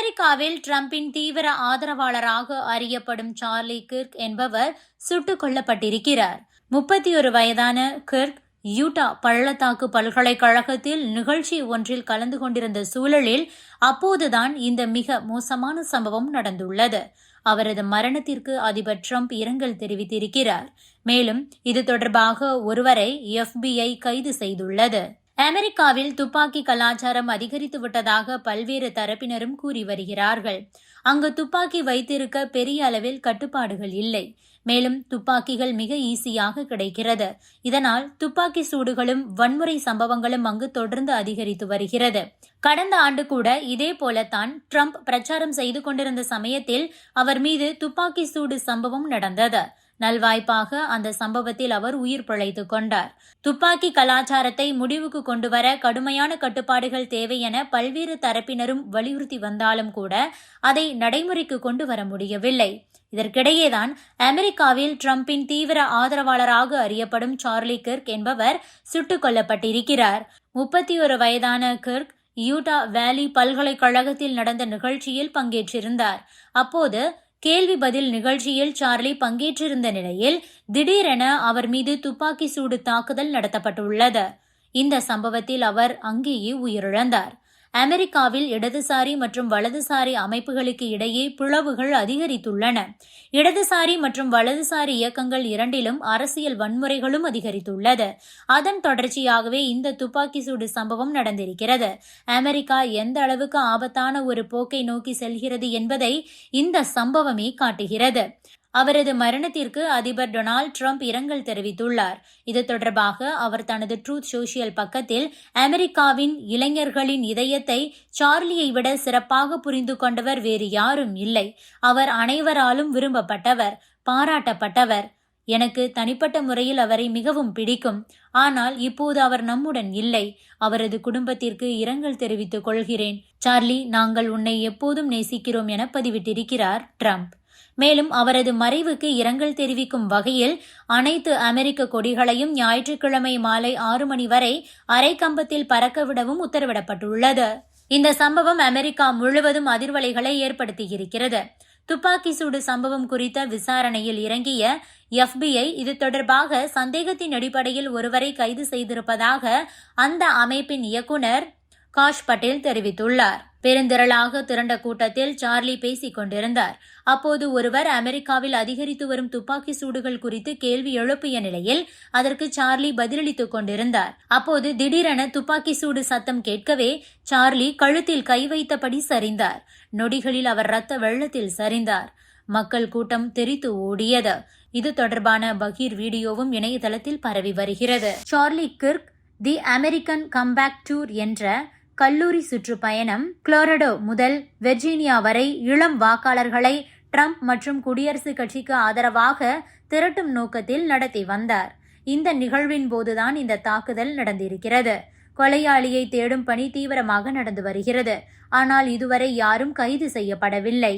அமெரிக்காவில் ட்ரம்பின் தீவிர ஆதரவாளராக அறியப்படும் சார்லி கிர்க் என்பவர் சுட்டுக் கொல்லப்பட்டிருக்கிறார். முப்பத்தி ஒரு வயதான கிர்க் யூட்டா பள்ளத்தாக்கு பல்கலைக்கழகத்தில் நிகழ்ச்சி ஒன்றில் கலந்து கொண்டிருந்த சூழலில் அப்போதுதான் இந்த மிக மோசமான சம்பவம் நடந்துள்ளது. அவரது மரணத்திற்கு அதிபர் ட்ரம்ப் இரங்கல் தெரிவித்திருக்கிறார். மேலும் இது தொடர்பாக ஒருவரை எஃபிஐ கைது செய்துள்ளது. அமெரிக்காவில் துப்பாக்கி கலாச்சாரம் அதிகரித்து விட்டதாக பல்வேறு தரப்பினரும் கூறி வருகிறார்கள். அங்கு துப்பாக்கி வைத்திருக்க பெரிய அளவில் கட்டுப்பாடுகள் இல்லை. மேலும் துப்பாக்கிகள் மிக ஈஸியாக கிடைக்கிறது. இதனால் துப்பாக்கி சூடுகளும் வன்முறை சம்பவங்களும் அங்கு தொடர்ந்து அதிகரித்து வருகிறது. கடந்த ஆண்டு கூட இதே போலத்தான் ட்ரம்ப் பிரச்சாரம் செய்து கொண்டிருந்த சமயத்தில் அவர் மீது துப்பாக்கி சூடு சம்பவம் நடந்தது. நல்வாய்ப்பாக அந்த சம்பவத்தில் அவர் உயிர் பிழைத்து கொண்டார். துப்பாக்கி கலாச்சாரத்தை முடிவுக்கு கொண்டுவர கடுமையான கட்டுப்பாடுகள் தேவை என பல்வேறு தரப்பினரும் வலியுறுத்தி வந்தாலும் கூட அதை நடைமுறைக்கு கொண்டு வர முடியவில்லை. இதற்கிடையேதான் அமெரிக்காவில் ட்ரம்பின் தீவிர ஆதரவாளராக அறியப்படும் சார்லி கிர்க் என்பவர் சுட்டுக் கொல்லப்பட்டிருக்கிறார். முப்பத்தி ஒரு வயதான கிர்க் யூட்டா வேலி பல்கலைக்கழகத்தில் நடந்த நிகழ்ச்சியில் பங்கேற்றிருந்தார். அப்போது கேள்வி பதில் நிகழ்ச்சியில் சார்லி பங்கேற்றிருந்த நிலையில் திடீரென அவர் மீது துப்பாக்கி சூடு தாக்குதல் நடத்தப்பட்டுள்ளது. இந்த சம்பவத்தில் அவர் அங்கேயே உயிரிழந்தார். அமெரிக்காவில் இடதுசாரி மற்றும் வலதுசாரி அமைப்புகளுக்கு இடையே பிளவுகள் அதிகரித்துள்ளன. இடதுசாரி மற்றும் வலதுசாரி இயக்கங்கள் இரண்டிலும் அரசியல் வன்முறைகளும் அதிகரித்துள்ளது. அதன் தொடர்ச்சியாகவே இந்த துப்பாக்கி சூடு சம்பவம் நடந்திருக்கிறது. அமெரிக்கா எந்த அளவுக்கு ஆபத்தான ஒரு போக்கை நோக்கி செல்கிறது என்பதை இந்த சம்பவமே காட்டுகிறது. அவரது மரணத்திற்கு அதிபர் டொனால்டு ட்ரம்ப் இரங்கல் தெரிவித்துள்ளார். இது தொடர்பாக அவர் தனது ட்ரூத் சோசியல் பக்கத்தில் அமெரிக்காவின் இளைஞர்களின் இதயத்தை சார்லியை விட சிறப்பாக புரிந்து கொண்டவர் வேறு யாரும் இல்லை. அவர் அனைவராலும் விரும்பப்பட்டவர் பாராட்டப்பட்டவர். எனக்கு தனிப்பட்ட முறையில் அவரை மிகவும் பிடிக்கும். ஆனால் இப்போது அவர் நம்முடன் இல்லை. அவரது குடும்பத்திற்கு இரங்கல் தெரிவித்துக் கொள்கிறேன். சார்லி நாங்கள் உன்னை எப்போதும் நேசிக்கிறோம் என பதிவிட்டிருக்கிறார் ட்ரம்ப். மேலும் அவரது மறைவுக்கு இரங்கல் தெரிவிக்கும் வகையில் அனைத்து அமெரிக்க கொடிகளையும் ஞாயிற்றுக்கிழமை மாலை ஆறு மணி வரை அரை கம்பத்தில் பறக்கவிடவும் உத்தரவிடப்பட்டுள்ளது. இந்த சம்பவம் அமெரிக்கா முழுவதும் அதிர்வலைகளை ஏற்படுத்தியிருக்கிறது. துப்பாக்கி சூடு சம்பவம் குறித்த விசாரணையில் இறங்கிய எஃபிஐ இது தொடர்பாக சந்தேகத்தின் அடிப்படையில் ஒருவரை கைது செய்திருப்பதாக அந்த அமைப்பின் இயக்குநர் காஷ் பட்டேல் தெரிவித்துள்ளார். பெருந்திரளாக திரண்ட கூட்டத்தில் சார்லி பேசிக் கொண்டிருந்தார். அப்போது ஒருவர் அமெரிக்காவில் அதிகரித்து வரும் துப்பாக்கி சூடுகள் குறித்து கேள்வி எழுப்பிய நிலையில் அதற்கு சார்லி பதிலளித்துக் கொண்டிருந்தார். அப்போது திடீரென துப்பாக்கி சூடு சத்தம் கேட்கவே சார்லி கழுத்தில் கை வைத்தபடி சரிந்தார். நொடிகளில் அவர் ரத்த வெள்ளத்தில் சரிந்தார். மக்கள் கூட்டம் தெரித்து ஓடியது. இது தொடர்பான பகீர் வீடியோவும் இணையதளத்தில் பரவி வருகிறது. Charlie Kirk the American comeback tour என்ற கல்லூரி சுற்றுப்பயணம் குளோரடோ முதல் வெர்ஜீனியா வரை இளம் வாக்காளர்களை ட்ரம்ப் மற்றும் குடியரசுக் கட்சிக்கு ஆதரவாக திரட்டும் நோக்கத்தில் நடத்தி வந்தார். இந்த நிகழ்வின் போதுதான் இந்த தாக்குதல் நடந்திருக்கிறது. கொலையாளியை தேடும் பணி தீவிரமாக நடந்து வருகிறது. ஆனால் இதுவரை யாரும் கைது செய்யப்படவில்லை.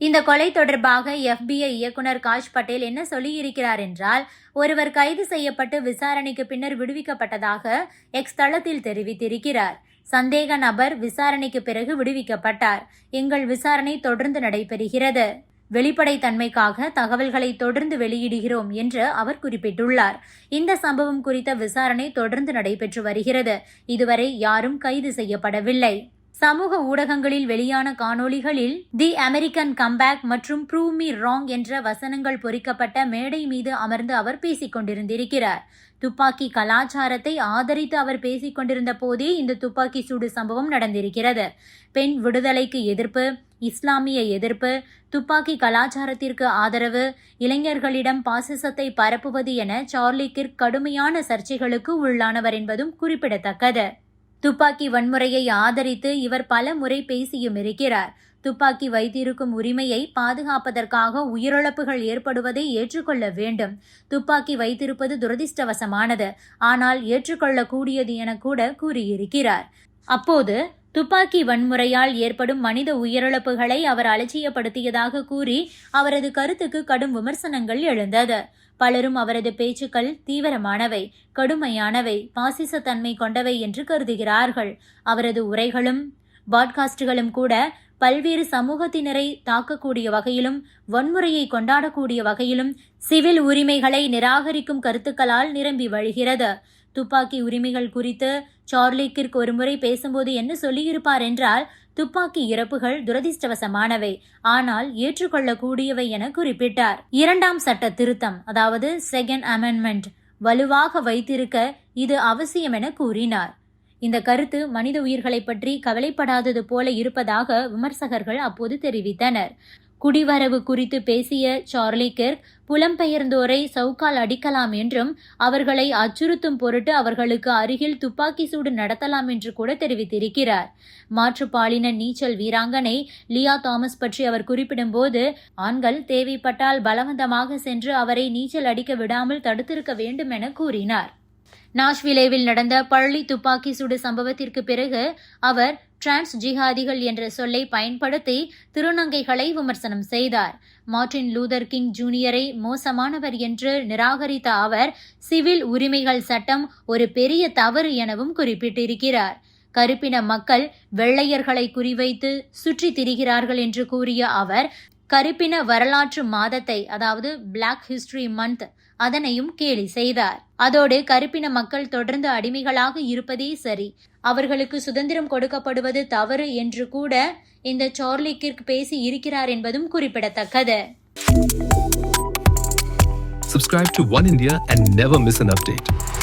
இந்த கொலை தொடர்பாக எஃபிஐ இயக்குனர் காஷ் பட்டேல் என்ன சொல்லியிருக்கிறார் என்றால் ஒருவர் கைது செய்யப்பட்டு விசாரணைக்கு பின்னர் விடுவிக்கப்பட்டதாக எக்ஸ் தளத்தில் தெரிவித்திருக்கிறார். சந்தேக நபர் விசாரணைக்கு பிறகு விடுவிக்கப்பட்டார். எங்கள் விசாரணை தொடர்ந்து நடைபெறுகிறது. வெளிப்படைத்தன்மைக்காக தகவல்களை தொடர்ந்து வெளியிடுகிறோம் என்று அவர் குறிப்பிட்டுள்ளார். இந்த சம்பவம் குறித்த விசாரணை தொடர்ந்து நடைபெற்று வருகிறது. இதுவரை யாரும் கைது செய்யப்படவில்லை. சமூக ஊடகங்களில் வெளியான காணொளிகளில் தி அமெரிக்கன் கம்பேக் மற்றும் ப்ரூவ் மீ ராங் என்ற வசனங்கள் பொறிக்கப்பட்ட மேடை மீது அமர்ந்து அவர் பேசிக் கொண்டிருந்திருக்கிறார். துப்பாக்கி கலாச்சாரத்தை ஆதரித்து அவர் பேசிக் கொண்டிருந்த போதே இந்த துப்பாக்கி சூடு சம்பவம் நடந்திருக்கிறது. பெண் விடுதலைக்கு எதிர்ப்பு இஸ்லாமிய எதிர்ப்பு துப்பாக்கி கலாச்சாரத்திற்கு ஆதரவு இளைஞர்களிடம் பாசிசத்தை பரப்புவது என சார்லி கிர்க் கடுமையான சர்ச்சைகளுக்கு உள்ளானவர் என்பதும் குறிப்பிடத்தக்கது. துப்பாக்கி வன்முறையை ஆதரித்து இவர் பல முறை பேசியும் இருக்கிறார். துப்பாக்கி வைத்திருக்கும் உரிமையை பாதுகாப்பதற்காக உயிரிழப்புகள் ஏற்படுவதை ஏற்றுக்கொள்ள வேண்டும். துப்பாக்கி வைத்திருப்பது துரதிர்ஷ்டவசமானது. ஆனால் ஏற்றுக்கொள்ளக்கூடியது என கூட கூறியிருக்கிறார். அப்போது துப்பாக்கி வன்முறையால் ஏற்படும் மனித உயிரிழப்புகளை அவர் அலட்சியப்படுத்தியதாக கூறி அவரது கருத்துக்கு கடும் விமர்சனங்கள் எழுந்தது. பலரும் அவரது பேச்சுக்கள் தீவிரமானவை கடுமையானவை பாசிசத்தன்மை கொண்டவை என்று கருதுகிறார்கள். அவரது உரைகளும் பாட்காஸ்டுகளும் கூட பல்வேறு சமூகத்தினரை தாக்கக்கூடிய வகையிலும் வன்முறையை கொண்டாடக்கூடிய வகையிலும் சிவில் உரிமைகளை நிராகரிக்கும் கருத்துக்களால் நிரம்பி வழிகிறது. துப்பாக்கி உரிமைகள் குறித்து சார்லிக்கிற்கு ஒருமுறை பேசும்போது என்ன சொல்லியிருப்பார் என்றால் துப்பாக்கி இறப்புகள் துரதிர்ஷ்டவசமானவை. ஆனால் ஏற்றுக்கொள்ளக்கூடியவை என குறிப்பிட்டார். இரண்டாம் சட்ட திருத்தம் அதாவது செகண்ட் அமெண்ட்மெண்ட் வலுவாக வைத்திருக்க இது அவசியம் என கூறினார். இந்த கருத்து மனித உயிர்களை பற்றி கவலைப்படாதது போல இருப்பதாக விமர்சகர்கள் அப்போது தெரிவித்தனர். குடிவரவு குறித்து பேசிய சார்லி கெர்க் புலம்பெயர்ந்தோரை சவுக்கால் அடிக்கலாம் என்றும் அவர்களை அச்சுறுத்தும் பொருட்டு அவர்களுக்கு அருகில் துப்பாக்கி சூடு நடத்தலாம் என்று கூட தெரிவித்திருக்கிறார். மாற்றுப்பாலின நீச்சல் வீராங்கனை லியா தாமஸ் பற்றி அவர் குறிப்பிடும்போது ஆண்கள் தேவைப்பட்டால் பலவந்தமாக சென்று அவரை நீச்சல் அடிக்க விடாமல் தடுத்திருக்க வேண்டும் என கூறினார். நாஷ்விலேவில் நடந்த பள்ளி துப்பாக்கி சூடு சம்பவத்திற்கு பிறகு அவர் டிரான்ஸ் ஜிஹாதிகள் என்ற சொல்லை பயன்படுத்தி திருநங்கைகளை விமர்சனம் செய்தார். மார்ட்டின் லூதர் கிங் ஜூனியரை மோசமானவர் என்று நிராகரித்த அவர் சிவில் உரிமைகள் சட்டம் ஒரு பெரிய தவறு எனவும் குறிப்பிட்டிருக்கிறார். கருப்பின மக்கள் வெள்ளையர்களை குறிவைத்து சுற்றித் திரிகிறார்கள் என்று கூறிய அவர் கருப்பின வரலாற்று மாதத்தை அதாவது பிளாக் ஹிஸ்டரி மந்த் அதனையும் கேலி செய்தார். அதோடு கருப்பின மக்கள் தொடர்ந்து அடிமைகளாக இருப்பதே சரி. அவர்களுக்கு சுதந்திரம் கொடுக்கப்படுவது தவறு என்று கூட இந்த சார்லி கிர்க் பேசி இருக்கிறார் என்பதும் குறிப்பிடத்தக்கது. Subscribe to One India and never miss an update.